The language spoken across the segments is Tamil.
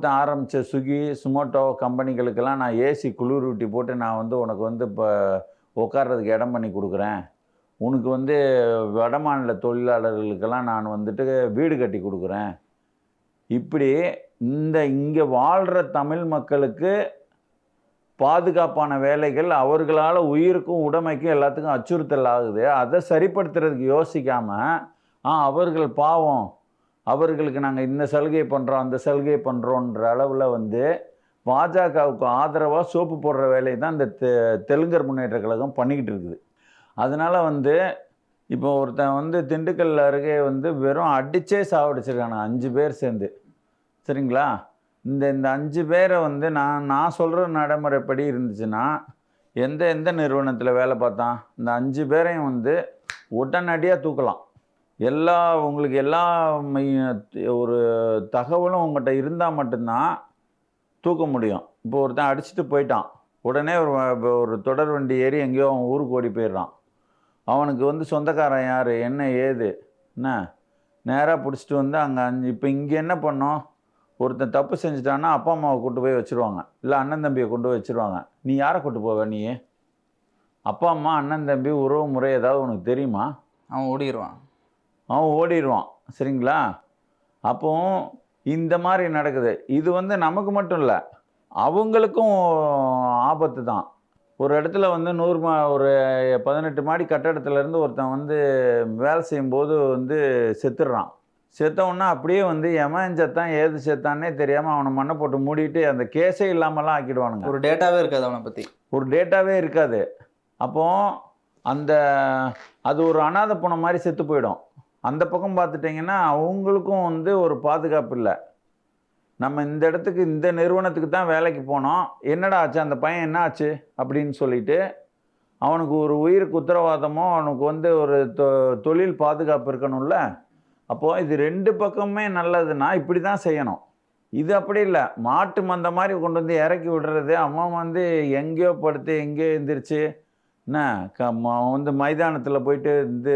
ஒருத்தன் ஆரம்பித்த சுகி சுமோட்டோ கம்பெனிகளுக்கெல்லாம் நான் ஏசி குளிரூட்டி போட்டு நான் வந்து உனக்கு வந்து இப்போ உட்கார்றதுக்கு இடம் பண்ணி கொடுக்குறேன். உனக்கு வந்து வடமாநில தொழிலாளர்களுக்கெல்லாம் நான் வந்துட்டு வீடு கட்டி கொடுக்குறேன். இப்படி இந்த இங்கே வாழ்கிற தமிழ் மக்களுக்கு பாதுகாப்பான வேலைகள் அவர்களால் உயிருக்கும் உடைமைக்கும் எல்லாத்துக்கும் அச்சுறுத்தல் ஆகுது. அதை சரிப்படுத்துறதுக்கு யோசிக்காமல் ஆ அவர்கள் பாவம். அவர்களுக்கு நாங்கள் இந்த சலுகை பண்ணுறோம் அந்த சலுகை பண்ணுறோன்ற அளவில் வந்து பாஜகவுக்கு ஆதரவாக சோப்பு போடுற வேலையை தான் இந்த தெ தெலுங்கர் முன்னேற்ற கழகம் பண்ணிக்கிட்டு இருக்குது. அதனால் வந்து இப்போ ஒருத்தன் வந்து திண்டுக்கல் அருகே வந்து வெறும் அடித்தே சாவடிச்சிருக்காங்க அஞ்சு பேர் சேர்ந்து. சரிங்களா? இந்த இந்த அஞ்சு பேரை வந்து நான் நான் சொல்கிற நடைமுறைப்படி இருந்துச்சுன்னா எந்த எந்த நிறுவனத்தில் வேலை பார்த்தான்? இந்த அஞ்சு பேரையும் வந்து உடனடியாக தூக்கலாம். எல்லா உங்களுக்கு எல்லா ஒரு தகவலும் உங்கள்கிட்ட இருந்தால் மட்டும்தான் தூக்க முடியும். இப்போ ஒருத்தன் அடிச்சுட்டு போயிட்டான். உடனே ஒரு ஒரு தொடர் வண்டி ஏறி எங்கேயோ அவன் ஊருக்கு ஓடி போயிடுறான். அவனுக்கு வந்து சொந்தக்காரன் யார்? என்ன ஏது? என்ன? நேராக பிடிச்சிட்டு வந்து அங்கே அஞ்சு இப்போ இங்கே என்ன பண்ணோம்? ஒருத்தன் தப்பு செஞ்சுட்டான்னா அப்பா அம்மாவை கூட்டு போய் வச்சுருவாங்க. இல்லை அண்ணன் தம்பியை கொண்டு போய் வச்சுருவாங்க. நீ யாரை கூட்டு போவ நீ? அப்பா அம்மா அண்ணன் தம்பி உறவு முறை ஏதாவது உனக்கு தெரியுமா? அவன் ஓடிடுவான் அவன் ஓடிடுவான். சரிங்களா? அப்போ இந்த மாதிரி நடக்குது. இது வந்து நமக்கு மட்டும் இல்லை அவங்களுக்கும் ஆபத்து தான். ஒரு இடத்துல வந்து நூறு மா ஒரு பதினெட்டு மாடி கட்டடத்துல இருந்து ஒருத்தன் வந்து வேலை செய்யும்போது வந்து செத்துடுறான் செத்தவொன்னே அப்படியே வந்து எவன் செத்தான் ஏது செத்தான்னே தெரியாமல் அவனை மண்ணை போட்டு மூடிட்டு அந்த கேஸே இல்லாமலாம் ஆக்கிடுவானுங்க. ஒரு டேட்டாவே இருக்காது அவனை பற்றி ஒரு டேட்டாவே இருக்காது. அப்போ அந்த அது ஒரு அனாதை போன மாதிரி செத்து போயிடும். அந்த பக்கம் பார்த்துட்டிங்கன்னா அவங்களுக்கும் வந்து ஒரு பாதுகாப்பு இல்லை. நம்ம இந்த இடத்துக்கு இந்த நிறுவனத்துக்கு தான் வேலைக்கு போனோம். என்னடா ஆச்சு? அந்த பையன் என்ன ஆச்சு? அப்படின்னு சொல்லிட்டு அவனுக்கு ஒரு உயிருக்கு உத்தரவாதமோ அவனுக்கு வந்து ஒரு தொ- தொழில் பாதுகாப்பு இருக்கணும்ல? அப்போது இது ரெண்டு பக்கமே நல்லதுன்னா இப்படி தான் செய்யணும். இது அப்படி இல்லை. மாட்டு மந்த மாதிரி கொண்டு வந்து இறக்கி விடுறது அவன் வந்து எங்கேயோ படுத்து எங்கேயோ எந்திரிச்சு என்ன? க ம- வந்து மைதானத்தில் போயிட்டு இந்த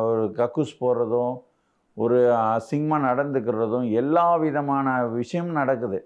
ஒரு கக்கூஸ் போடுறதும் ஒரு அசிங்கமாக நடந்துக்கிறதும் எல்லா விதமான விஷயம் நடக்குது.